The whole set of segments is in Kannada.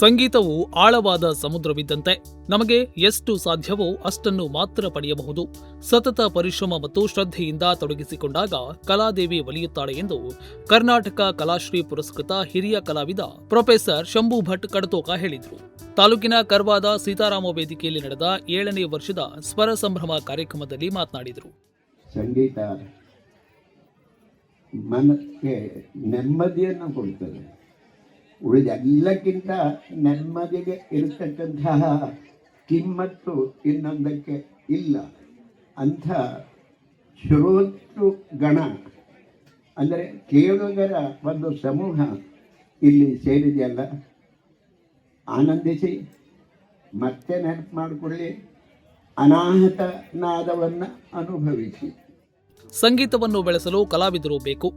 ಸಂಗೀತವು ಆಳವಾದ ಸಮುದ್ರವಿದ್ದಂತೆ ನಮಗೆ ಎಷ್ಟು ಸಾಧ್ಯವೋ ಅಷ್ಟನ್ನು ಮಾತ್ರ ಪಡೆಯಬಹುದು. ಸತತ ಪರಿಶ್ರಮ ಮತ್ತು ಶ್ರದ್ಧೆಯಿಂದ ತೊಡಗಿಸಿಕೊಂಡಾಗ ಕಲಾದೇವಿ ಒಲಿಯುತ್ತಾಳೆ ಎಂದು ಕರ್ನಾಟಕ ಕಲಾಶ್ರೀ ಪುರಸ್ಕೃತ ಹಿರಿಯ ಕಲಾವಿದ ಪ್ರೊಫೆಸರ್ ಶಂಭು ಭಟ್ ಕಡತೋಕ ಹೇಳಿದರು. ತಾಲೂಕಿನ ಕರ್ವಾದ ಸೀತಾರಾಮ ವೇದಿಕೆಯಲ್ಲಿ ನಡೆದ ಏಳನೇ ವರ್ಷದ ಸ್ವರ ಸಂಭ್ರಮ ಕಾರ್ಯಕ್ರಮದಲ್ಲಿ ಮಾತನಾಡಿದರು. ಸಂಗೀತ ಮನಕ್ಕೆ ನೆಮ್ಮದಿಯನ್ನು ಕೊಡ್ತದೆ ಉಳಿದ ಎಲ್ಲಕ್ಕಿಂತ ನೆಮ್ಮದಿಗೆ ಇರತಕ್ಕಂತಹ ಕಿಮ್ಮತ್ತು ಇನ್ನೊಂದಕ್ಕೆ ಇಲ್ಲ. ಅಂಥ ಶ್ರೋತೃ ಗಣ ಅಂದರೆ ಕೇಳುಗರ ಒಂದು ಸಮೂಹ ಇಲ್ಲಿ ಸೇರಿದೆಯಲ್ಲ. ಆನಂದಿಸಿ, ಮತ್ತೆ ನೆನಪು ಮಾಡಿಕೊಳ್ಳಿ, ಅನಾಹತನಾದವನ್ನು ಅನುಭವಿಸಿ. ಸಂಗೀತವನ್ನು ಬೆಳೆಸಲು ಕಲಾವಿದರು ಬೇಕು,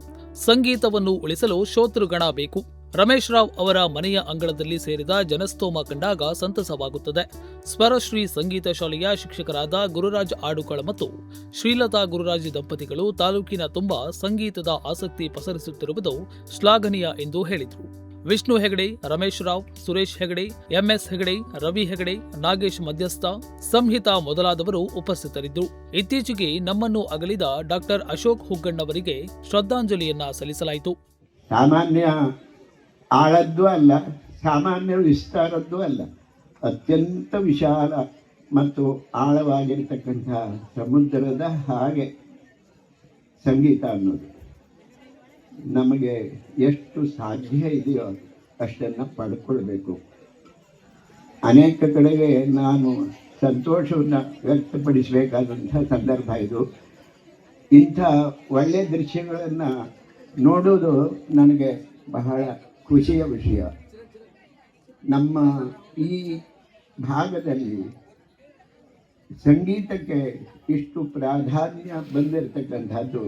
ಸಂಗೀತವನ್ನು ಉಳಿಸಲು ಶ್ರೋತೃಗಣ ಬೇಕು. ರಮೇಶ್ ರಾವ್ ಅವರ ಮನೆಯ ಅಂಗಳದಲ್ಲಿ ಸೇರಿದ ಜನಸ್ತೋಮ ಕಂಡಾಗ ಸಂತಸವಾಗುತ್ತದೆ. ಸ್ವರಶ್ರೀ ಸಂಗೀತ ಶಾಲೆಯ ಶಿಕ್ಷಕರಾದ ಗುರುರಾಜ್ ಆಡುಕಳ ಮತ್ತು ಶ್ರೀಲತಾ ಗುರುರಾಜ್ ದಂಪತಿಗಳು ತಾಲೂಕಿನ ತುಂಬ ಸಂಗೀತದ ಆಸಕ್ತಿ ಪಸರಿಸುತ್ತಿರುವುದು ಶ್ಲಾಘನೀಯ ಎಂದು ಹೇಳಿದರು. ವಿಷ್ಣು ಹೆಗಡೆ, ರಮೇಶ್ ರಾವ್, ಸುರೇಶ್ ಹೆಗಡೆ, ಎಂಎಸ್ ಹೆಗಡೆ, ರವಿ ಹೆಗಡೆ, ನಾಗೇಶ್ ಮಧ್ಯಸ್ಥ, ಸಂಹಿತಾ ಮೊದಲಾದವರು ಉಪಸ್ಥಿತರಿದ್ದರು. ಇತ್ತೀಚೆಗೆ ನಮ್ಮನ್ನು ಅಗಲಿದ ಡಾಕ್ಟರ್ ಅಶೋಕ್ ಹುಗ್ಗಣ್ಣವರಿಗೆ ಶ್ರದ್ಧಾಂಜಲಿಯನ್ನ ಸಲ್ಲಿಸಲಾಯಿತು. ಸಾಮಾನ್ಯ ಆಳದ್ದು ಅಲ್ಲ, ಸಾಮಾನ್ಯ ವಿಸ್ತಾರದ್ದು ಅಲ್ಲ. ಅತ್ಯಂತ ವಿಶಾಲ ಮತ್ತು ಆಳವಾಗಿರ್ತಕ್ಕಂತಹ ಸಮುದ್ರದ ಹಾಗೆ ಸಂಗೀತ ಅನ್ನೋದು. ನಮಗೆ ಎಷ್ಟು ಸಾಧ್ಯ ಇದೆಯೋ ಅಷ್ಟನ್ನು ಪಡ್ಕೊಳ್ಬೇಕು. ಅನೇಕ ಕಡೆಗೆ ನಾನು ಸಂತೋಷವನ್ನು ವ್ಯಕ್ತಪಡಿಸಬೇಕಾದಂಥ ಸಂದರ್ಭ ಇದು. ಇಂಥ ಒಳ್ಳೆಯ ದೃಶ್ಯಗಳನ್ನು ನೋಡೋದು ನನಗೆ ಬಹಳ ಖುಷಿಯ ವಿಷಯ. ನಮ್ಮ ಈ ಭಾಗದಲ್ಲಿ ಸಂಗೀತಕ್ಕೆ ಇಷ್ಟು ಪ್ರಾಧಾನ್ಯ ಬಂದಿರತಕ್ಕಂಥದ್ದು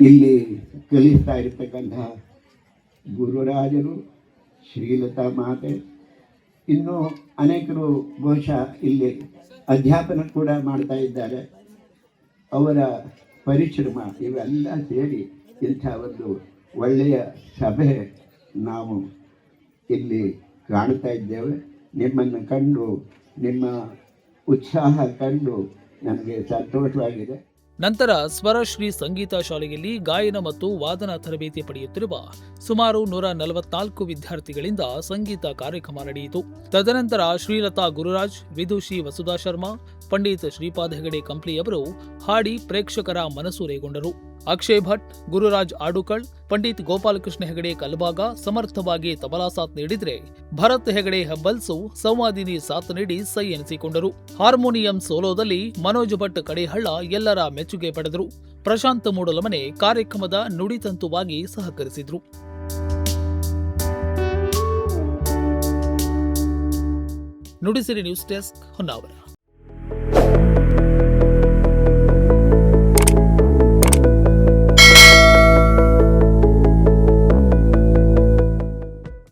ಇಲ್ಲಿ ಕಲಿಸ್ತಾ ಇರತಕ್ಕಂತಹ ಗುರುರಾಜರು ಶ್ರೀಲತಾ ಮಾತೆ. ಇನ್ನೂ ಅನೇಕರು ಬಹುಶಃ ಇಲ್ಲಿ ಅಧ್ಯಾಪನ ಕೂಡ ಮಾಡ್ತಾ ಇದ್ದಾರೆ. ಅವರ ಪರಿಶ್ರಮ ಇವೆಲ್ಲ ಸೇರಿ ಇಂಥ ಒಂದು ಒಳ್ಳೆಯ ಸಭೆ ನಾವು ಇಲ್ಲಿ ಕಾಣ್ತಾ ಇದ್ದೇವೆ. ನಿಮ್ಮನ್ನು ಕಂಡು, ನಿಮ್ಮ ಉತ್ಸಾಹ ಕಂಡು ನಮಗೆ ಸಂತೋಷವಾಗಿದೆ. ನಂತರ ಸ್ವರಶ್ರೀ ಸಂಗೀತ ಶಾಲೆಯಲ್ಲಿ ಗಾಯನ ಮತ್ತು ವಾದನ ತರಬೇತಿ ಪಡೆಯುತ್ತಿರುವ ಸುಮಾರು ನೂರ ನಲವತ್ನಾಲ್ಕು ವಿದ್ಯಾರ್ಥಿಗಳಿಂದ ಸಂಗೀತ ಕಾರ್ಯಕ್ರಮ ನಡೆಯಿತು. ತದನಂತರ ಶ್ರೀಲತಾ ಗುರುರಾಜ್ ವಿದುಷಿ ವಸುಧಾ ಶರ್ಮಾ, ಪಂಡಿತ್ ಶ್ರೀಪಾದ ಹೆಗಡೆ ಕಂಪ್ಲಿಯವರು ಹಾಡಿ ಪ್ರೇಕ್ಷಕರ ಮನಸೂರೆಗೊಂಡರು. ಅಕ್ಷಯ್ ಭಟ್, ಗುರುರಾಜ್ ಆಡುಕಳ್, ಪಂಡಿತ್ ಗೋಪಾಲಕೃಷ್ಣ ಹೆಗಡೆ ಕಲ್ಬಾಗ ಸಮರ್ಥವಾಗಿ ತಬಲಾ ಸಾಥ್ ನೀಡಿದ್ರೆ ಭರತ್ ಹೆಗಡೆ ಹೆಬ್ಬಲ್ಸು ಸಂವಾದಿನಿ ಸಾಥ್ ನೀಡಿ ಸೈ ಎನಿಸಿಕೊಂಡರು. ಹಾರ್ಮೋನಿಯಂ ಸೋಲೋದಲ್ಲಿ ಮನೋಜ್ ಭಟ್ ಕಡೇಹಳ್ಳ ಎಲ್ಲರ ಮೆಚ್ಚುಗೆ ಪಡೆದರು. ಪ್ರಶಾಂತ್ ಮೂಡಲಮನೆ ಕಾರ್ಯಕ್ರಮದ ನುಡಿತಂತುವಾಗಿ ಸಹಕರಿಸಿದ್ರು. Nudisiri news desk Honnavar.